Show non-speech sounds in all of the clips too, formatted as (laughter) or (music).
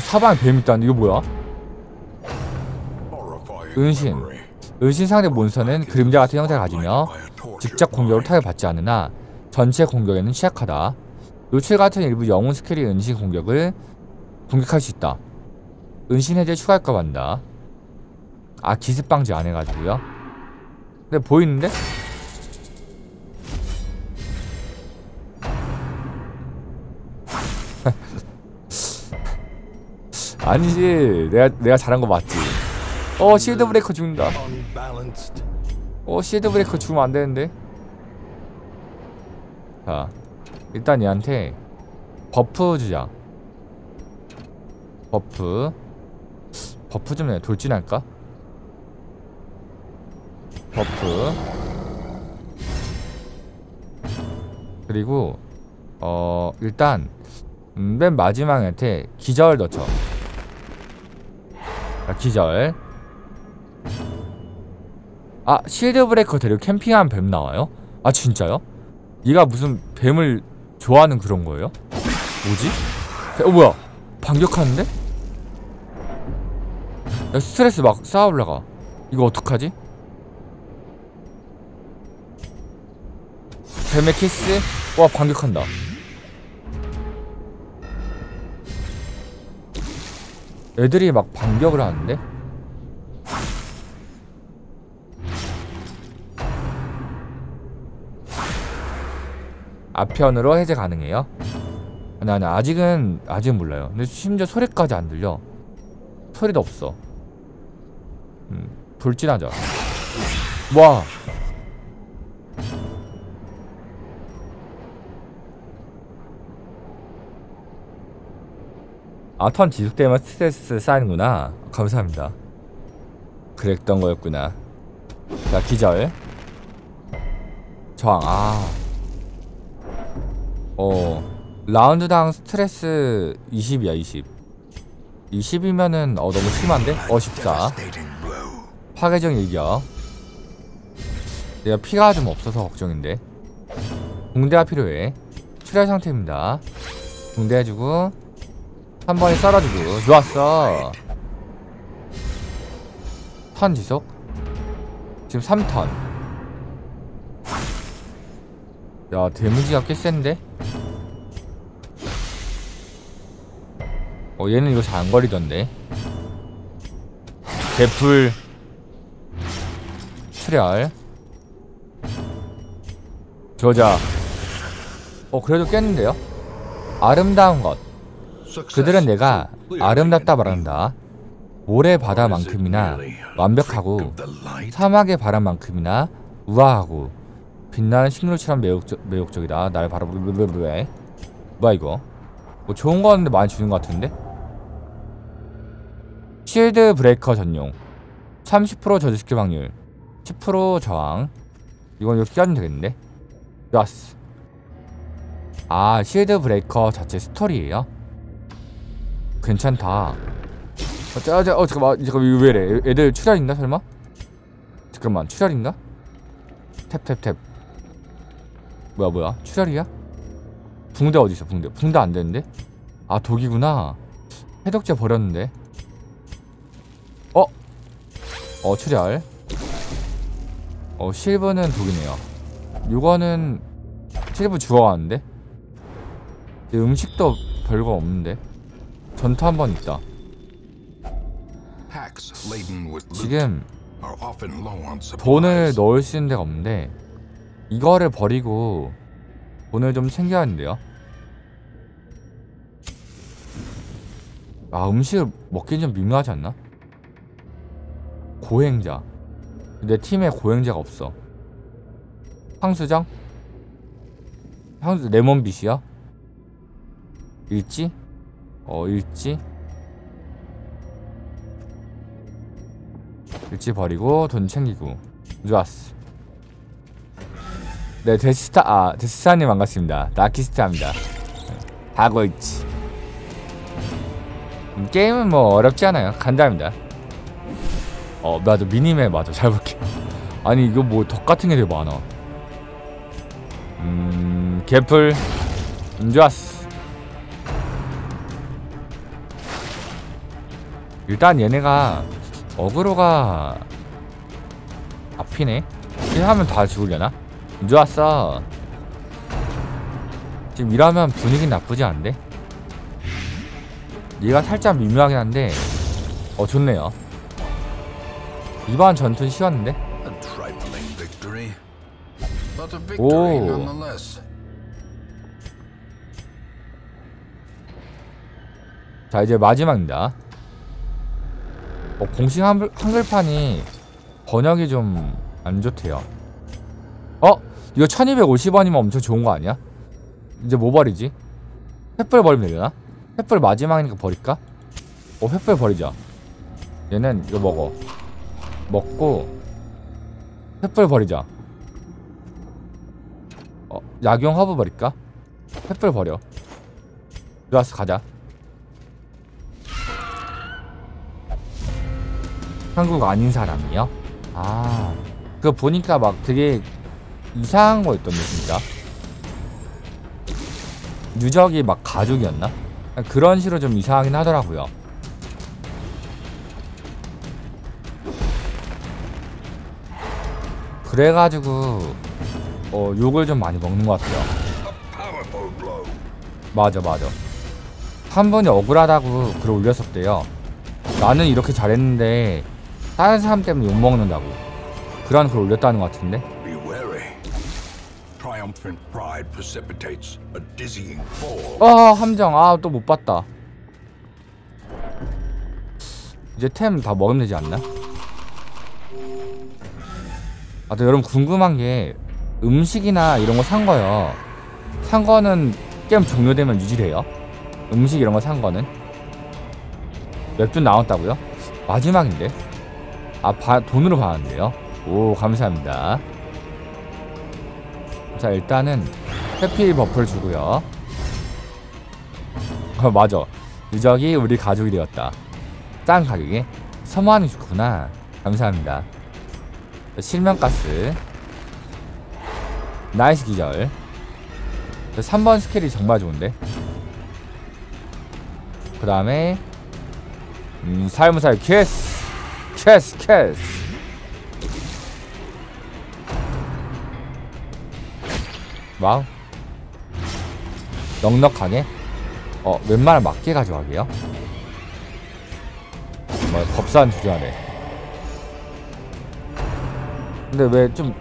사방에 뱀 있다는데 이거 뭐야? 은신. 은신 상대 몬스터는 그림자 같은 형태를 가지며 직접 공격을 타격 받지 않으나 전체 공격에는 취약하다. 노출 같은 일부 영웅 스킬이 은신 공격을 공격할 수 있다. 은신 해제 추가할까 한다. 아 기습 방지 안 해가지고요? 근데 보이는데? 아니지. 내가 내가 잘한 거 맞지. 어 실드 브레이커 죽는다. 어 실드 브레이커 죽으면 안 되는데. 자 일단 얘한테 버프 주자. 버프. 버프 좀 내 돌진할까? 버프. 그리고 어 일단 음, 맨 마지막한테 기절 넣죠 자, 기절 아 실드 브레이커 데리고 캠핑한 뱀 나와요? 아 진짜요? 얘가 무슨 뱀을 좋아하는 그런 거예요? 뭐지? 어 뭐야 반격하는데? 야 스트레스 막 쌓아 올라가 이거 어떡하지? 뱀의 키스? 와 반격한다 애들이 막 반격을 하는데? 앞편으로 해제 가능해요? 아니 아니 아직은 아직은 몰라요. 근데 심지어 소리까지 안 들려. 소리도 없어. 음, 돌진하자 와 아, 턴 지속되면 스트레스 쌓이는구나. 감사합니다. 그랬던 거였구나. 자, 기절. 저항, 아. 어. 라운드당 스트레스 20이야, 20. 20이면은, 어, 너무 심한데? 어, 14. 파괴적 일격. 내가 피가 좀 없어서 걱정인데. 붕대가 필요해. 출혈 상태입니다. 붕대 해주고, 한 번에 썰어주고. 좋았어. 턴 지속? 지금 3턴. 야 데미지가 꽤 센데? 어 얘는 이거 잘 안 거리던데. 개풀. 출혈 저자. 어 그래도 깼는데요? 아름다운 것 그들은 내가 아름답다 말한다. 모래 바다만큼이나 완벽하고 사막의 바람만큼이나 우아하고 빛나는 식물처럼 매혹적, 매혹적이다. 날 바라보왜 뭐야 이거? 뭐 좋은 거 같은데 많이 주는 것 같은데? 쉴드 브레이커 전용 30% 저주 스킬 확률 10% 저항 이건 이렇게 까주면 되겠는데? 좋았어 아 쉴드 브레이커 자체 스토리에요? 괜찮다. 어, 짜자 어 잠깐만. 잠깐만. 이거 왜래? 애들 출혈인가 설마? 잠깐만. 출혈인가? 탭탭탭. 뭐야 뭐야? 출혈이야? 붕대 어디있어 붕대? 붕대 안되는데? 아 독이구나. 해독제 버렸는데. 어? 어 출혈. 어 실버는 독이네요. 이거는 실버 죽어가는데 음식도 별거 없는데 전투 한 번 있다. 지금 돈을 넣을 수 있는 데가 없는데 이거를 버리고 돈을 좀 챙겨야 하는데요. 아 음식을 먹긴 좀 민망하지 않나? 고행자 내 팀에 고행자가 없어 황수장? 황수 레몬빛이야? 일지? 어 일지? 버리고 돈 챙기고. 좋았어. 네 데스타 아 데스타님 반갑습니다. 나키스타입니다. 하고 있지. 음, 게임은 뭐 어렵지 않아요. 간단합니다. 어 맞아 미니맵 맞아. 잘 볼게. 아니 이거 뭐 덕 같은 게 되게 많아. 음 개풀 음 좋았어 일단 얘네가 어그로가 앞이네 이렇게 하면 다 죽으려나? 좋았어 지금 이러면 분위기 나쁘지 않은데? 얘가 살짝 미묘하긴 한데 어 좋네요 이번 전투는 쉬웠는데? Nonetheless. 자 이제 마지막입니다 어, 공식 한글, 한글판이 번역이 좀 안 좋대요 어? 이거 1250원이면 엄청 좋은 거 아니야? 이제 뭐 버리지? 횃불 버리면 되려나? 횃불 마지막이니까 버릴까? 어 횃불 버리자 얘는 이거 먹어 먹고 횃불 버리자 어 약용 허브 버릴까? 횃불 버려 좋았어 가자 한국 아닌 사람이요? 아 그거 보니까 막 되게 이상한 거 있던데 진짜 누적이 막 가족이었나? 그런 식으로 좀 이상하긴 하더라고요 그래가지고 어 욕을 좀 많이 먹는 것 같아요. 맞아 맞아 한 분이 억울하다고 글을 올렸었대요 나는 이렇게 잘했는데 다른 사람 때문에 욕먹는다고. 그런 글을 올렸다는 것 같은데. 아 함정. 아 또 못 봤다. 이제 템 다 먹으면 되지 않나? 아 또 여러분 궁금한 게 음식이나 이런 거 산 거요. 산 거는 게임 종료되면 유지돼요? 음식 이런 거 산 거는? 웹툰 나왔다고요? 마지막인데 아 바, 돈으로 받았는데요. 오 감사합니다. 자 일단은 해피 버프를 주고요. 어 맞아. 유적이 우리 가족이 되었다. 싼 가격에 선물하는 게 좋구나. 감사합니다. 실명가스. 나이스 기절. 3번 스킬이 정말 좋은데? 그 다음에 음, 살무살 캐스 캐스 캐스 와우. 넉넉하게? 어 웬만하면 맞게 가져가게요? 뭐 법산 주저하네 근데 왜 좀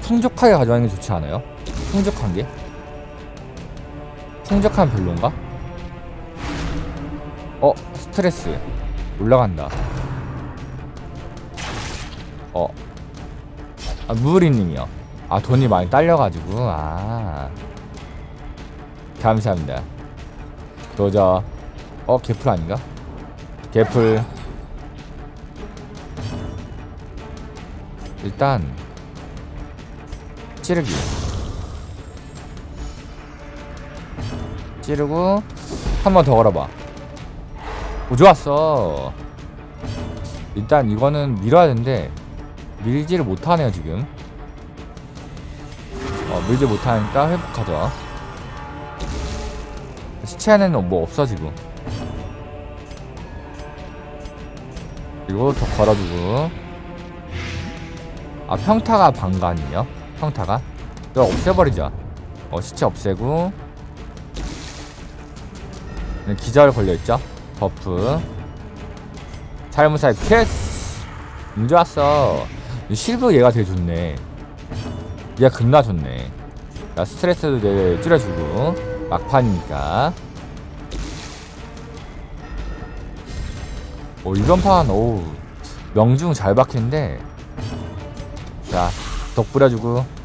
풍족하게 가져가는 게 좋지 않아요? 풍족한 게? 풍족한 별론가? 어 스트레스. 올라간다 어. 아, 무리님이요. 아 돈이 많이 딸려가지고. 아. 감사합니다. 도저. 어 개풀 아닌가? 개풀. 일단 찌르기. 찌르고 한 번 더 걸어봐. 오 좋았어. 일단 이거는 밀어야 되는데 밀지를 못하네요 지금. 어 밀지 못하니까 회복하죠. 시체에는 뭐 없어 지금. 그리고 더 걸어주고. 아 평타가 방간이요? 평타가? 이거 없애버리자 어 시체 없애고. 기절 걸려있죠? 버프. 살무살 캐스! 운 좋았어. 이 실브 얘가 되게 좋네. 얘가 겁나 좋네. 자 스트레스도 되게 줄여주고. 막판이니까. 오 이번 판 오우 명중 잘 박히는데. 자덕 뿌려주고.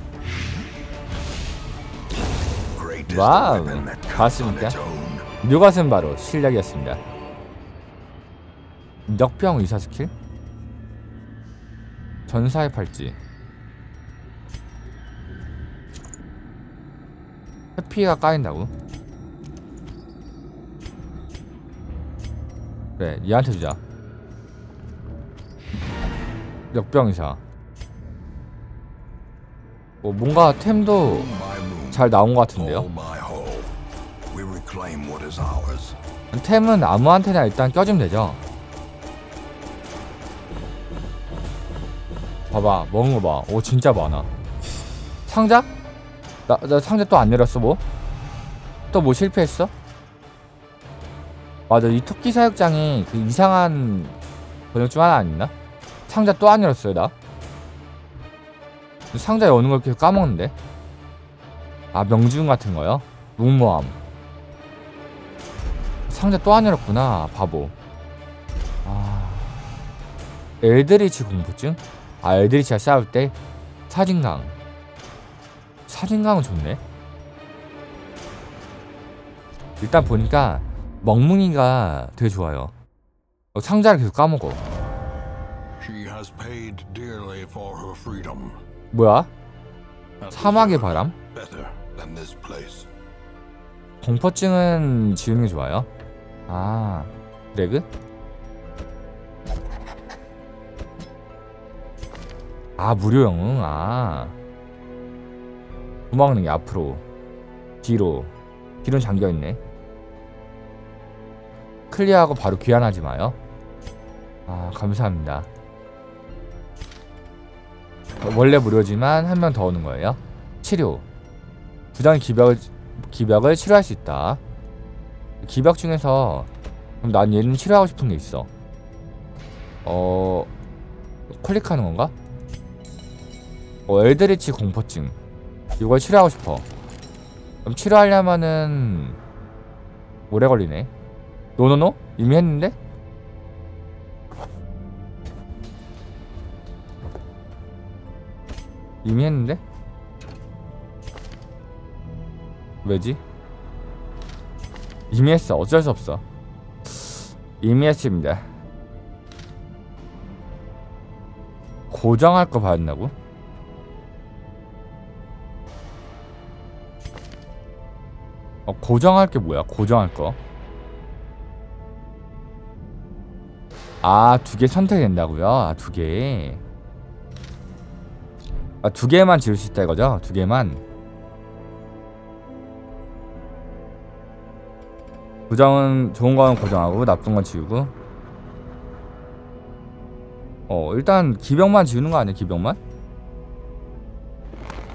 on 봤습니까? 묘것은 바로 실력이었습니다. 역병 의사 스킬 전사의 팔찌. 회피가 까인다고? 그래 얘한테 주자. 역병 의사. 뭐 뭔가 템도 잘 나온 것 같은데요? Ours. 템은 아무한테나 일단 껴주면 되죠 봐봐 먹은 거 봐 오 진짜 많아 상자? 나, 나 상자 또 안 내렸어 뭐? 또 뭐 실패했어? 맞아 이 토끼 사육장이 그 이상한 번역 중 하나 아니나? 상자 또 안 열었어요 나 상자에 오는 걸 계속 까먹는데 아 명중 같은 거요? 무모함 상자 또 안 열었구나 바보 아 엘드리치 공포증? 아 엘드리치와 싸울 때 사진강 사진강은 좋네 일단 보니까 멍뭉이가 되게 좋아요 어, 상자를 계속 까먹어. 뭐야? 사막의 바람? 공포증은 지우는 게 좋아요 아 레그? 아 무료 영웅 아. 도망가는 게 앞으로 뒤로 뒤로는 잠겨있네. 클리어하고 바로 귀환하지 마요. 아 감사합니다. 원래 무료지만 한 명 더 오는 거예요. 치료. 부장 기벽을 기벽을 치료할 수 있다. 기벽 중에서 그럼 난 얘는 치료하고 싶은 게 있어. 어 클릭하는 건가? 어 엘드리치 공포증 이걸 치료하고 싶어 그럼 치료하려면은 오래 걸리네 노노노? 이미 했는데? 이미 했는데? 왜지? 이미 했어 어쩔 수 없어 이미 했습니다 고정할 거 된다고? 어 고정할 게 뭐야 고정할 거 아, 두 개 선택된다고요? 아, 두 개. 아, 두 개만 지을 수 있다 이거죠? 두 개만. 고정은 좋은 건 고정하고 나쁜 건 지우고. 어, 일단 기병만 지우는 거 아니야? 기병만?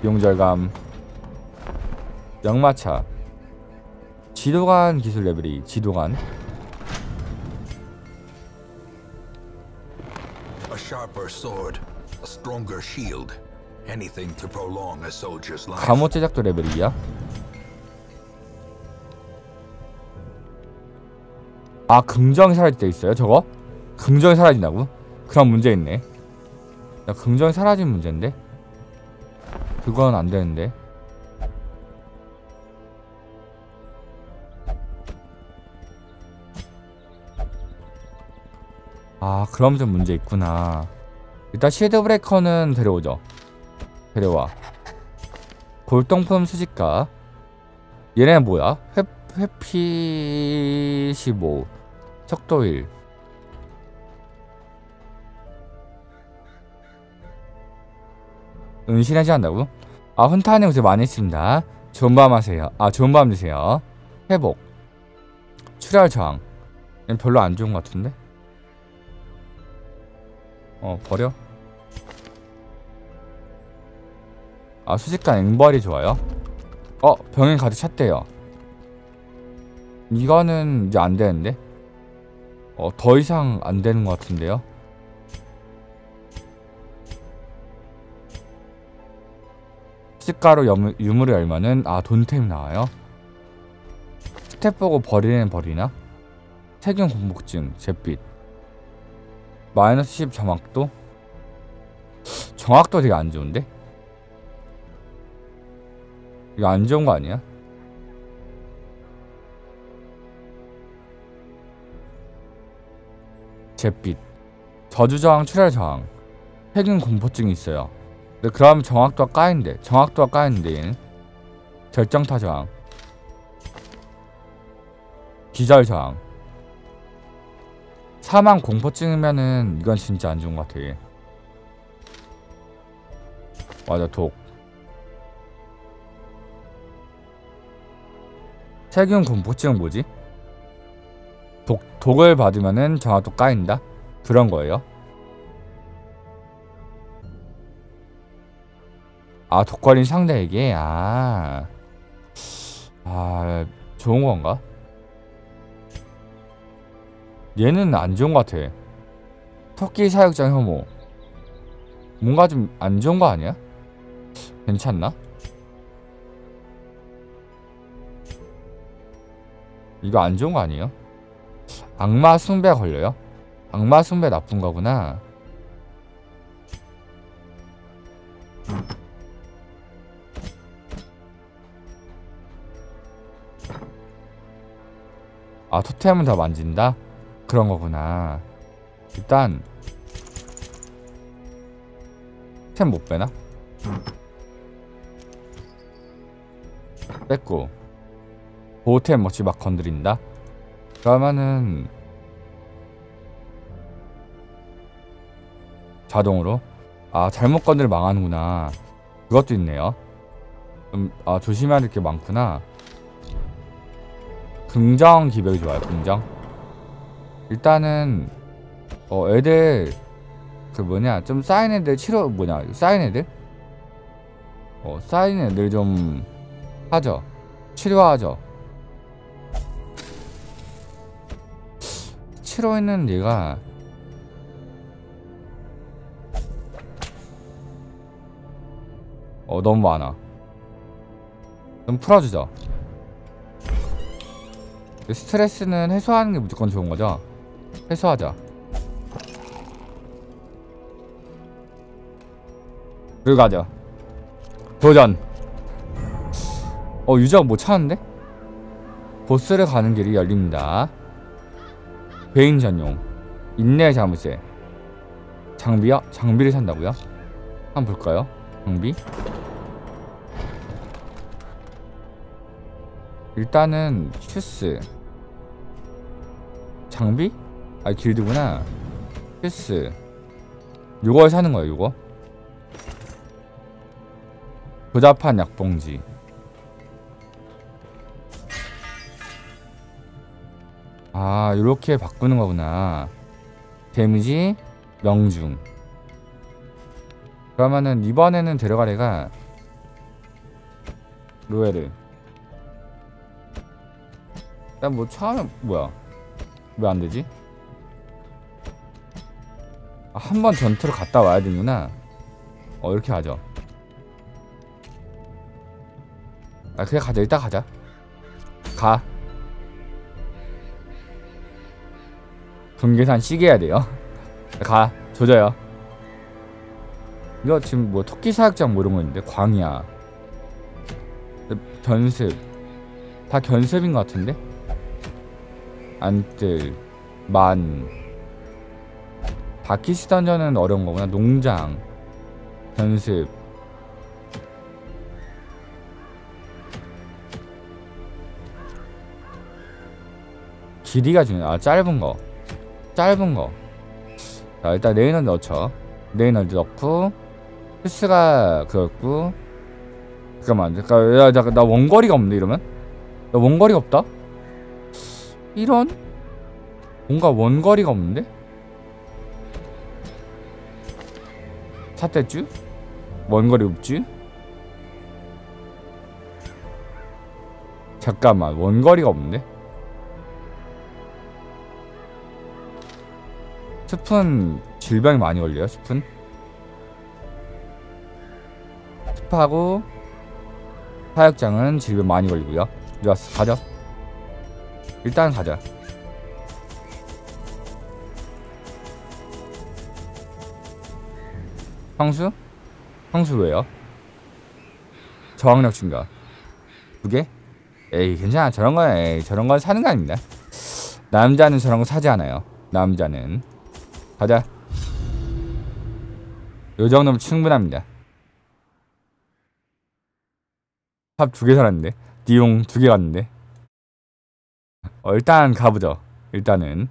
비용절감. 역마차. 지도관 기술 레벨이 지도관. A sharper sword, a stronger shield. Anything to prolong a soldier's life. 감옷 제작도 레벨이야. 아 긍정이 사라질 때 있어요 저거? 긍정이 사라진다고? 그럼 문제 있네. 야 긍정이 사라진 문제인데? 그건 안 되는데. 아 그럼 좀 문제 있구나. 일단 쉴드 브레이커는 데려오죠. 데려와. 골동품 수집가. 얘네는 뭐야? 회, 회피 15. 척도 1. 은신하지 않다고? 아 hun타님 고생 많이 했습니다. 좋은 밤 하세요. 아 좋은 밤 되세요. 회복. 출혈 저항. 별로 안 좋은 것 같은데? 어 버려. 아 수직간 앵벌이 좋아요. 어 병행 가득 찼대요. 이거는 이제 안 되는데. 어 더 이상 안 되는 것 같은데요. 수직가로 유물, 유물을 열면은 아 돈템 나와요. 스텝 보고 버리는 버리나? 세균 공복증 잿빛 마이너스 10 정확도? 정확도 되게 안 좋은데? 이거 안 좋은 거 아니야? 잿빛. 저주저항 출혈저항. 세균 공포증이 있어요. 근데 그럼 정확도가 까인데 정확도가 까이는데 얘는? 결정타 저항. 기절 저항 사망 공포증이면은 이건 진짜 안 좋은 것 같아 얘. 맞아 독 세균 공포증은 뭐지? 독, 독을 받으면은 정확도 까인다? 그런 거예요 아 독거린 상대에게 아... 아 좋은 건가? 얘는 안 좋은 것 같아 토끼 사육장 혐오 뭔가 좀 안 좋은 거 아니야? 괜찮나? 이거 안 좋은 거 아니에요? 악마 숭배 걸려요? 악마 숭배 나쁜 거구나 아 토템은 더 만진다? 그런 거구나. 일단 템 못 빼나? 뺐고. 보호템 뭐지 막 건드린다? 그러면은 자동으로? 아 잘못 건드려 망하는구나. 그것도 있네요. 음, 아 조심해야 될 게 많구나. 긍정 기백이 좋아요 긍정 일단은 어 애들 그 뭐냐 좀 쌓인 애들 치료 뭐냐 쌓인 애들? 어 쌓인 애들 좀 하죠. 치료하죠. 치료에는 얘가 어 너무 많아. 좀 풀어주죠. 스트레스는 해소하는 게 무조건 좋은 거죠 해소하자 그리고 가자 도전 어 유저가 못 찾는데? 보스를 가는 길이 열립니다 베인 전용 인내 자물쇠 장비요? 장비를 산다고요? 한번 볼까요? 장비 일단은 슈스 장비? 아 길드구나. 슈스. 요걸 사는 거예요 요거? 조잡한 약봉지. 아 요렇게 바꾸는 거구나. 데미지 명중. 그러면은 이번에는 데려갈 애가 로에를 일단 뭐 처음에 뭐야? 왜 안 되지? 아, 한번 전투를 갔다 와야 되구나. 어 이렇게 하죠. 아 그냥 가자. 이따 가자. 가. 분계산 시계 해야 돼요. 가. 조져요. 이거 지금 뭐 토끼 사육장 뭐 이런 거 있는데 광야. 견습. 다 견습인 것 같은데? 안뜰. 만 바키스 던전은 어려운 거구나 농장 견습 길이가 중요해 아 짧은 거 짧은 거. 자, 일단 레이너 넣죠. 레이너 넣고 슈스가 그었고 잠깐만, 잠깐, 야, 잠깐, 나 원거리가 없네 이러면? 나 원거리가 없다? 이런? 뭔가 원거리가 없는데? 삿대쭈? 원거리 없쥬? 잠깐만, 원거리가 없는데? 스푼 질병이 많이 걸려요 스푼 스프하고 사육장은 질병 많이 걸리고요 좋았어 가자 일단 가자 황수? 황수 왜요? 저항력 증가 두 개? 에이 괜찮아 저런 건 에이 저런 건 사는 거 아닙니다 남자는 저런 거 사지 않아요 남자는 가자. 요 정도면 충분합니다. 팝 두 개 살았는데 디용 두 개 갔는데 어, 일단 가보죠. 일단은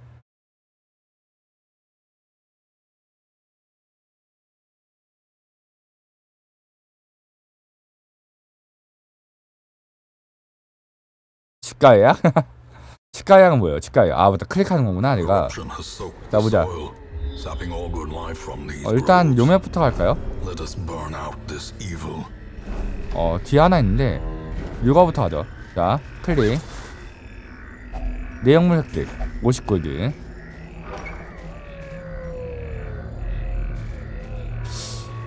치과예요? 치과약은 뭐예요? 치과약. 아 맞다 클릭하는 거구나 내가. 자, 보자. 어, 일단. 요맵부터 갈까요? 어 뒤에 하나 있는데 이거부터 하죠 자 클릭 내용물 획득 50골드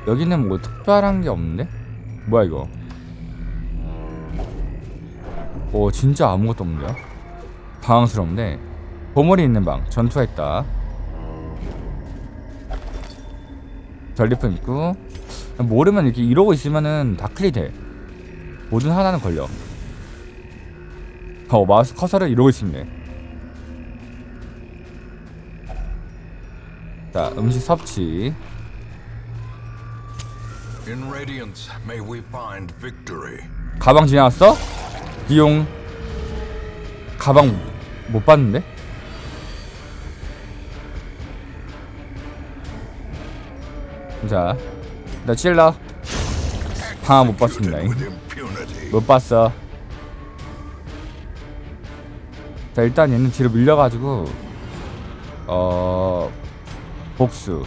여기는 뭐 특별한 게 없는데? 뭐야 이거 오 진짜 아무것도 없는데요? 당황스러운데 보물이 있는 방 전투했다 전리품 있고 모르면 이렇게 이러고 있으면은 다 클릭 돼 뭐든 하나는 걸려 어 마우스 커서를 이러고 있으면 돼자 음식 섭취. 가방 지나갔어? 비용 가방 못 봤는데? 자, 나 찔러. 방아 못 봤습니다. 못 봤어. 자, 일단 얘는 뒤로 밀려가지고 어 복수.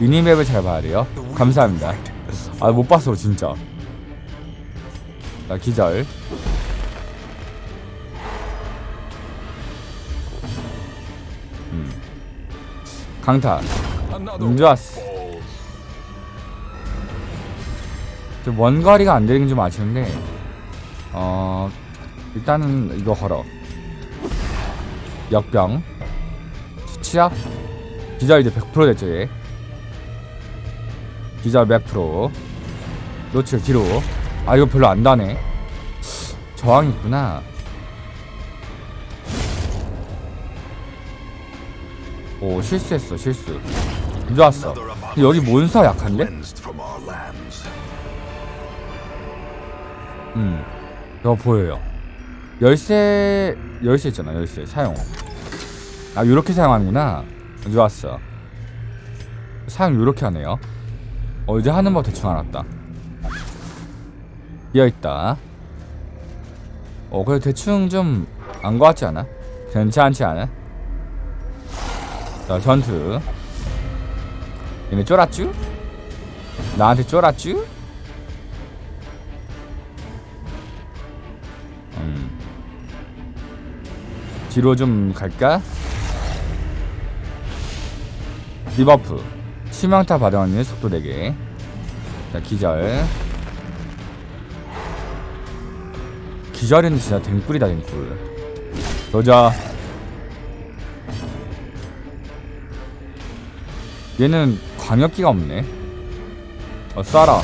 유니맵을 잘 봐야 돼요. 감사합니다. 아 못 봤어 진짜. 자 기절. 음. 강타. 음, 좋았어. 좀 원거리가 안 되는 게 좀 아쉬운데 어 일단은 이거 걸어 역병 치약 기절 이제 100% 됐죠 얘 기절 100% 노출 뒤로 아 이거 별로 안 다네 저항이 있구나 오 실수했어 실수 좋았어 근데 여기 몬스터 약한데? 음, 이거 보여요. 열쇠, 열쇠 있잖아, 열쇠 사용. 아, 요렇게 사용하는구나. 좋았어. 사용 요렇게 하네요. 어, 이제 하는 법 대충 알았다. 비어있다. 어, 그래 대충 좀 안 것 같지 않아? 괜찮지 않아? 자, 전투. 얘네 쫄았쥬? 나한테 쫄았쥬? 음. 뒤로 좀 갈까? 리버프 치명타 발언을 속도 내게 자 기절 기절은 진짜 댕꿀이다 댕꿀 여자 얘는 광역기가 없네 어 쏴라.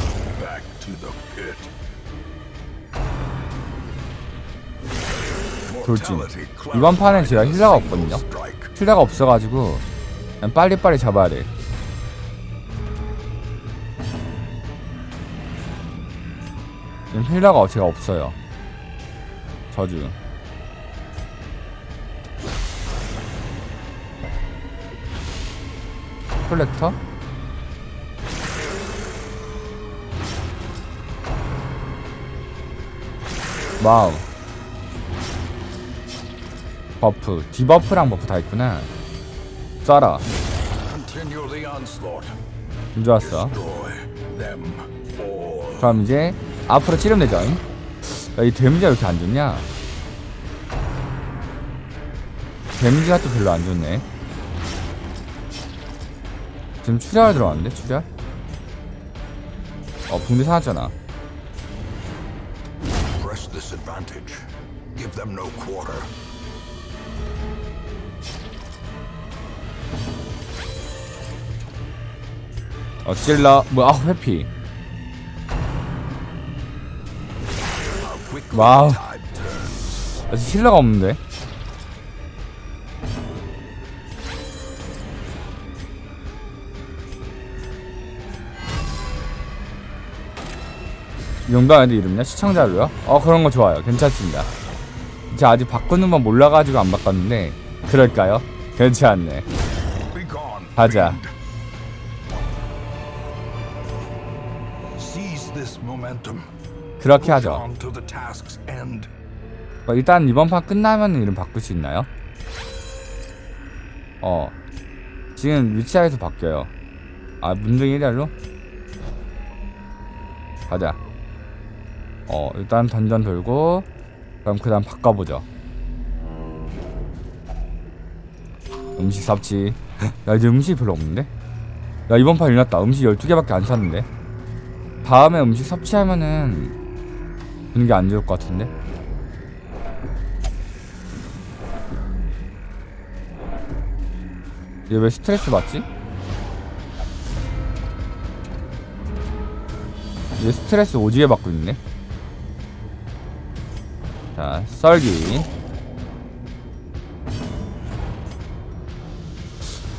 돌진. 이번 판엔 제가 힐러가 없거든요. 힐러가 없어가지고 그냥 빨리빨리 잡아야 돼. 힐러가 제가 없어요. 저주. 콜렉터? 와우. 버프, 디버프랑 버프 다 있구나. 쏴라. 좋았어. 그럼 이제 앞으로 찌르면 되죠. 야, 이 데미지가 왜 이렇게 안 좋냐? 데미지가 또 별로 안 좋네. 지금 출혈 들어왔는데 출혈? 어 붕대 사놨잖아. Press this advantage. Give them no quarter. 어 찔러 뭐 아 회피. Turns. 아직 힐러가 없는데. 용감한데 이름이냐? 시청자로요? 어 그런 거 좋아요. 괜찮습니다. 제가 아직 바꾸는 건 몰라가지고 안 바꿨는데 그럴까요? 괜찮네. 하자. 그렇게 하죠. 어, 일단 이번 판 끝나면 이름 바꿀 수 있나요? 어 지금 위치에서 바뀌어요 아 문등 1열로? 가자 어 일단 던전 돌고 그럼 그 다음 바꿔보자 음식 삽지 야 (laughs) 이제 음식이 별로 없는데? 야 이번 판 일났다 음식 12개밖에 안 샀는데 다음에 음식 섭취하면은 분위기 안 좋을 것 같은데? 얘 왜 스트레스 받지? 얘 스트레스 오지게 받고 있네 자 썰기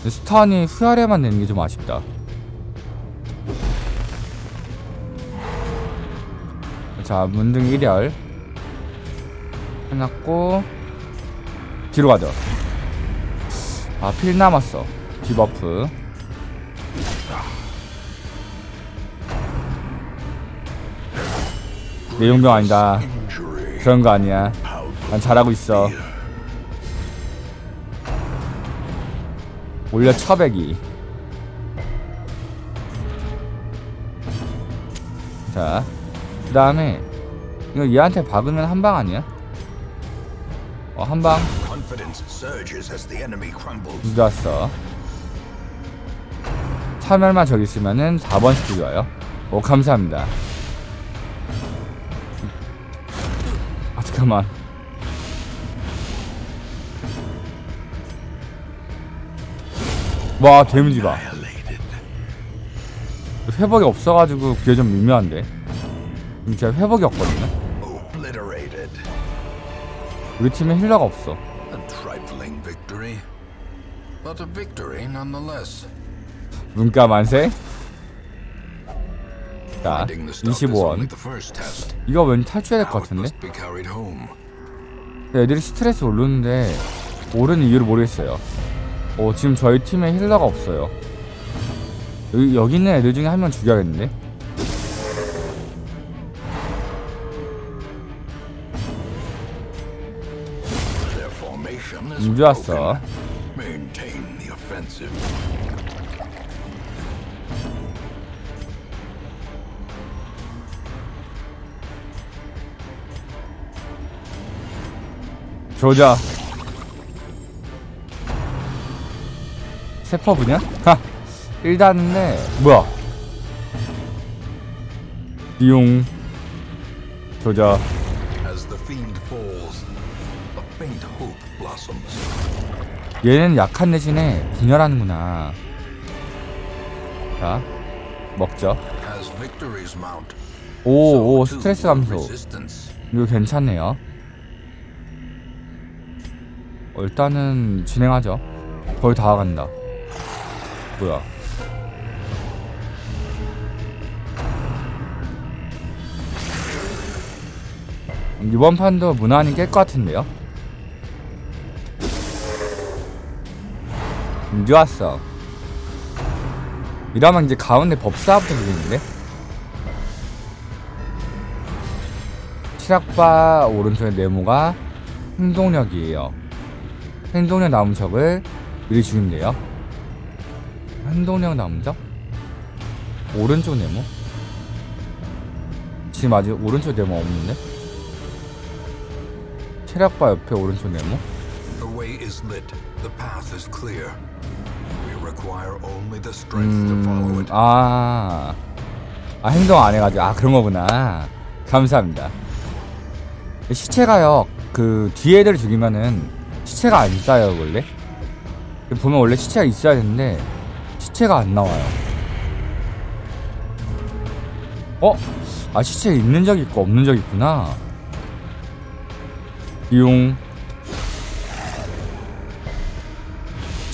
스탄이 후야레만 내는 게 좀 아쉽다 자 문등 1열. 해놨고 뒤로 가자 아필 남았어. 디버프. 내 용병 아니다. 그런 거 아니야. 난 잘하고 있어. 올려 처배기. 자 그 다음에 이거 얘한테 박으면 한 방 아니야? 어 한방. 좋았어. 차멸만 저기 있으면은 4번 스킬이 와요. 오 감사합니다. 아 잠깐만. 와 데미지 봐. 회복이 없어가지고 그게 좀 미묘한데 제가 회복이 없거든요. 우리 팀에 힐러가 없어. 문과 만세 자 Finding the stuff is only 25원 the first test. 이거 왠지 탈출해야 될 것 같은데. 애들이 스트레스 오르는데 오르는 이유를 모르겠어요. 어, 지금 저희 팀에 힐러가 없어요. 여기, 여기 있는 애들 중에 한 명 죽여야겠는데? 음, 좋았어. 조자. 세퍼브냐? 하! 1단인데, 뭐야? 이용. 조자. 얘는 약한 대신에 분열하는구나. 자, 먹죠. 오, 오, 스트레스 감소. 이거 괜찮네요. 어, 일단은 진행하죠. 거의 다 간다. 뭐야? 이번 판도 무난히 깰 것 같은데요? 좋았어. 이러면 이제 가운데 법사부터 보이는데? 치락바 오른쪽의 네모가 행동력이에요. 행동력 남은 적을 미리 죽이면 돼요. 행동력 남은 적? 오른쪽 네모? 지금 아직 오른쪽 네모 없는데? 체력바 옆에 오른쪽 네모? The way is lit. The path is clear. 음. 아, 아 행동 안 해가지고 아 그런 거구나. 감사합니다. 시체가요 그 뒤에 애들 죽이면은 시체가 안 쌓여요 원래. 보면 원래 시체가 있어야 되는데 시체가 안 나와요. 어? 아 시체 있는 적 있고 없는 적 있구나. 이용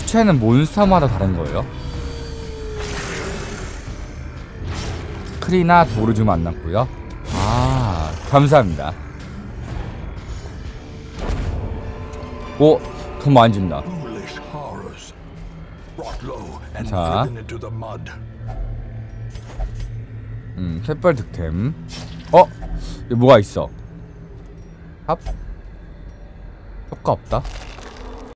시체는 몬스터마다 다른 거예요. 크리나 도르즈 만났고요. 아 감사합니다. 오, 돈 많이 준다. 자. 음, 샛별 득템. 어? 뭐가 있어? 합? 효과 없다.